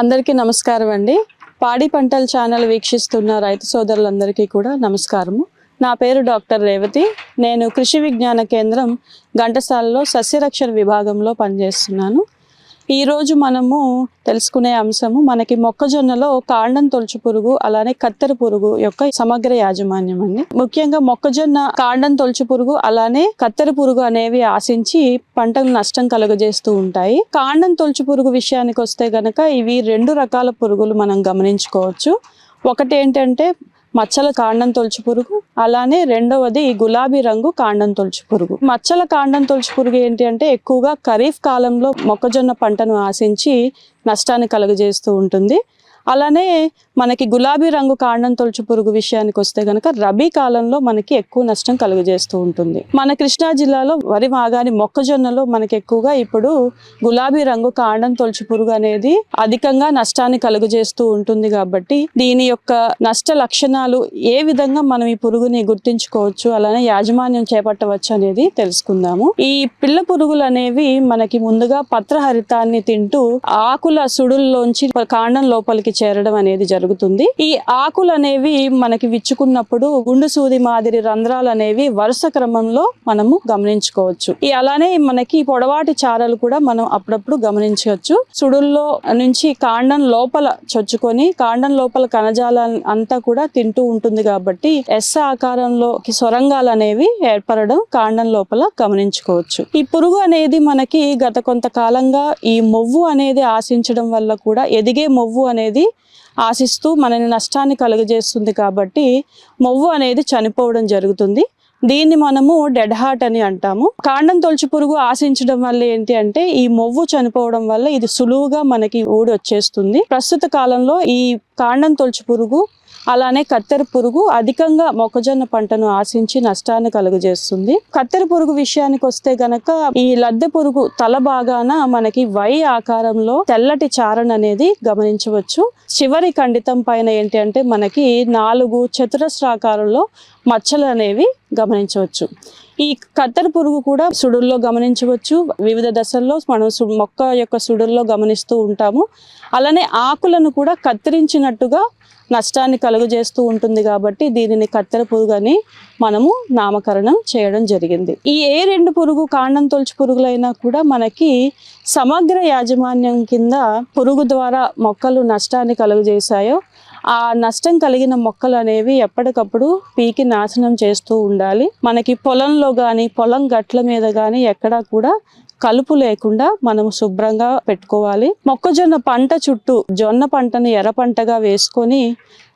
అందరికీ నమస్కారం అండి. పాడి పంటల ఛానల్ వీక్షిస్తున్న రైతు సోదరులందరికీ కూడా నమస్కారము. నా పేరు డాక్టర్ రేవతి. నేను కృషి విజ్ఞాన కేంద్రం ఘంటసాలలో సస్యరక్షణ విభాగంలో పనిచేస్తున్నాను. ఈరోజు మనము తెలుసుకునే అంశము మనకి మొక్కజొన్నలో కాండం తొలుచు పురుగు అలానే కత్తెర పురుగు యొక్క సమగ్ర యాజమాన్యం అండి. ముఖ్యంగా మొక్కజొన్న కాండం తొలుచు పురుగు అలానే కత్తెర పురుగు అనేవి ఆశించి పంటకు నష్టం కలుగజేస్తూ ఉంటాయి. కాండం తొలుచు పురుగు విషయానికి వస్తే గనక ఇవి రెండు రకాల పురుగులు మనం గమనించుకోవచ్చు. ఒకటి ఏంటంటే మచ్చల కాండం తొలుచు పురుగు అలానే రెండవది గులాబీ రంగు కాండం తొలుచు పురుగు. మచ్చల కాండం తొలుచు పురుగు ఏంటి అంటే ఎక్కువగా ఖరీఫ్ కాలంలో మొక్కజొన్న పంటను ఆశించి నష్టాన్ని కలుగజేస్తూ ఉంటుంది. అలానే మనకి గులాబీ రంగు కాండం తొలుచు పురుగు విషయానికి వస్తే కనుక రబీ కాలంలో మనకి ఎక్కువ నష్టం కలుగజేస్తూ ఉంటుంది. మన కృష్ణా జిల్లాలో వరి మాగాని మొక్కజొన్నలో మనకి ఎక్కువగా ఇప్పుడు గులాబీ రంగు కాండం తొలుచు పురుగు అనేది అధికంగా నష్టాన్ని కలుగజేస్తూ ఉంటుంది కాబట్టి దీని యొక్క నష్ట లక్షణాలు ఏ విధంగా మనం ఈ పురుగుని గుర్తించుకోవచ్చు అలానే యాజమాన్యం చేపట్టవచ్చు అనేది తెలుసుకుందాము. ఈ పిల్ల పురుగులు అనేవి మనకి ముందుగా పత్రహరితాన్ని తింటూ ఆకుల సుడుల్లోంచి కాండం లోపలికి చేరడం అనేది జరుగుతుంది. ఈ ఆకులు అనేవి మనకి విచ్చుకున్నప్పుడు గుండు సూది మాదిరి రంధ్రాలు అనేవి వరుస క్రమంలో మనము గమనించుకోవచ్చు. ఈ అలానే మనకి పొడవాటి చారలు కూడా మనం అప్పుడప్పుడు గమనించవచ్చు. సుడుల్లో నుంచి కాండం లోపల చొచ్చుకొని కాండం లోపల కణజాల అంతా కూడా తింటూ ఉంటుంది కాబట్టి ఎస్ ఆకారంలో సొరంగాలు అనేవి ఏర్పడడం కాండం లోపల గమనించుకోవచ్చు. ఈ పురుగు అనేది మనకి గత కొంతకాలంగా ఈ మొవ్వు అనేది ఆశించడం వల్ల కూడా ఎదిగే మొవ్వు అనేది ఆశిస్తూ మనని నష్టాన్ని కలుగజేస్తుంది కాబట్టి మొవ్వు అనేది చనిపోవడం జరుగుతుంది. దీన్ని మనము డెడ్ హార్ట్ అని అంటాము. కాండం తొలచి పురుగు ఆశించడం వల్ల ఏంటి అంటే ఈ మొవ్వు చనిపోవడం వల్ల ఇది సులువుగా మనకి ఊడి వచ్చేస్తుంది. ప్రస్తుత కాలంలో ఈ కాండం తొలచి పురుగు అలానే కత్తెర పురుగు అధికంగా మొక్కజొన్న పంటను ఆశించి నష్టాన్ని కలుగజేస్తుంది. కత్తెర పురుగు విషయానికి వస్తే గనక ఈ లద్దె పురుగు తల భాగాన మనకి వై ఆకారంలో తెల్లటి చారణ అనేది గమనించవచ్చు. చివరి ఖండితం పైన ఏంటి అంటే మనకి నాలుగు చతురస్రాకారంలో మచ్చలు అనేవి గమనించవచ్చు. ఈ కత్తెర పురుగు కూడా సుడుల్లో గమనించవచ్చు. వివిధ దశల్లో మనం మొక్క యొక్క సుడుల్లో గమనిస్తూ ఉంటాము. అలానే ఆకులను కూడా కత్తిరించినట్టుగా నష్టాన్ని కలుగజేస్తూ ఉంటుంది కాబట్టి దీనిని కత్తెర పురుగు అని మనము నామకరణం చేయడం జరిగింది. ఈ ఏ రెండు పురుగు కాండం తొలచు పురుగులైనా కూడా మనకి సమగ్ర యాజమాన్యం కింద పురుగు ద్వారా మొక్కలు నష్టాన్ని కలుగజేశాయో ఆ నష్టం కలిగిన మొక్కలు అనేవి ఎప్పటికప్పుడు పీకి నాశనం చేస్తూ ఉండాలి. మనకి పొలంలో కానీ పొలం గట్ల మీద కానీ ఎక్కడా కూడా కలుపు లేకుండా మనం శుభ్రంగా పెట్టుకోవాలి. మొక్కజొన్న పంట చుట్టూ జొన్న పంటను ఎర్ర పంటగా వేసుకొని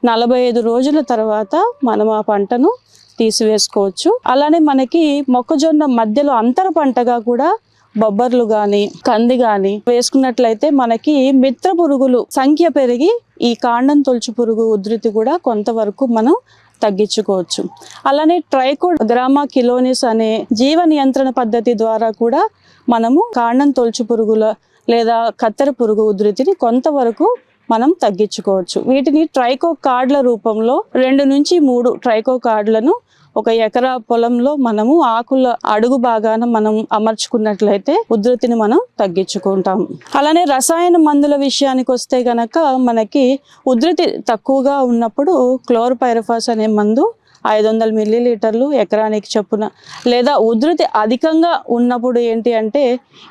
నలభై ఐదు రోజుల తర్వాత మనం ఆ పంటను తీసివేసుకోవచ్చు. అలానే మనకి మొక్కజొన్న మధ్యలో అంతర పంటగా కూడా బొబ్బర్లు కానీ కంది కానీ వేసుకున్నట్లయితే మనకి మిత్ర పురుగులు సంఖ్య పెరిగి ఈ కాండం తొలుచు పురుగు ఉధృతి కూడా కొంతవరకు మనం తగ్గించుకోవచ్చు. అలానే ట్రైకోడ్ గ్రామా కిలోనిస్ అనే జీవ నియంత్రణ పద్ధతి ద్వారా కూడా మనము కాండం తొలుచు పురుగుల లేదా కత్తెర పురుగు ఉధృతిని కొంతవరకు మనం తగ్గించుకోవచ్చు. వీటిని ట్రైకో కార్డుల రూపంలో రెండు నుంచి మూడు ట్రైకో కార్డులను ఒక ఎకరా పొలంలో మనము ఆకుల అడుగు భాగాన మనం అమర్చుకున్నట్లయితే ఉధృతిని మనం తగ్గించుకుంటాం. అలానే రసాయన మందుల విషయానికి వస్తే గనక మనకి ఉధృతి తక్కువగా ఉన్నప్పుడు క్లోరోపైరఫాస్ అనే మందు ఐదు వందల మిల్లీలీటర్లు ఎకరానికి చొప్పున లేదా ఉధృతి అధికంగా ఉన్నప్పుడు ఏంటి అంటే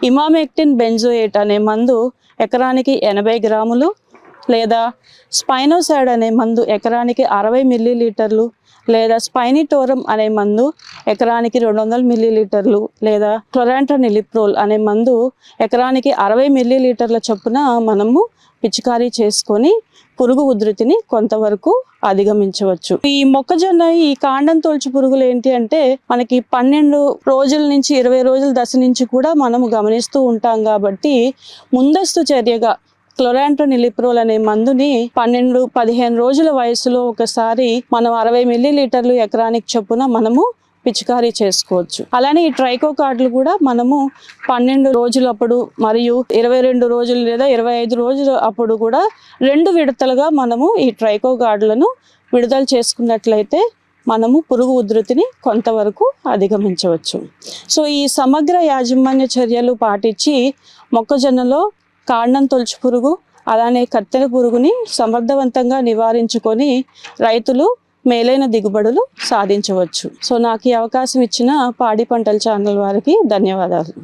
ఇమామెక్టిన్ బెంజోయేట్ అనే మందు ఎకరానికి ఎనభై గ్రాములు లేదా స్పైనోసైడ్ అనే మందు ఎకరానికి అరవై మిల్లీలీటర్లు లేదా స్పైనిటోరం అనే మందు ఎకరానికి రెండు వందల మిల్లీలీటర్లు లేదా క్లొరాంట్రనిలిప్రోల్ అనే మందు ఎకరానికి అరవై మిల్లీలీటర్ల చొప్పున మనము పిచికారీ చేసుకొని పురుగు ఉధృతిని కొంతవరకు అధిగమించవచ్చు. ఈ మొక్కజొన్న ఈ కాండం తోల్చు పురుగులు ఏంటి అంటే మనకి పన్నెండు రోజుల నుంచి ఇరవై రోజుల దశ నుంచి కూడా మనము గమనిస్తూ ఉంటాం కాబట్టి ముందస్తు చర్యగా క్లోరాంట్రోనిలిప్రోల్ అనే మందుని పన్నెండు పదిహేను రోజుల వయసులో ఒకసారి మనం అరవై మిల్లీలీటర్లు ఎకరానికి చొప్పున మనము పిచికారీ చేసుకోవచ్చు. అలానే ఈ ట్రైకో కార్డులు కూడా మనము పన్నెండు రోజులప్పుడు మరియు ఇరవై రెండు రోజులు లేదా ఇరవై ఐదు రోజులు అప్పుడు కూడా రెండు విడతలుగా మనము ఈ ట్రైకో కార్డులను విడుదల చేసుకున్నట్లయితే మనము పురుగు ఉధృతిని కొంతవరకు అధిగమించవచ్చు. సో ఈ సమగ్ర యాజమాన్య చర్యలు పాటించి మొక్కజొన్నలో కాండం తొలుచు పురుగు అలానే కత్తెర పురుగుని సమర్థవంతంగా నివారించుకొని రైతులు మేలైన దిగుబడులు సాధించవచ్చు. సో నాకు ఈ అవకాశం ఇచ్చిన పాడి పంటల ఛానల్ వారికి ధన్యవాదాలు.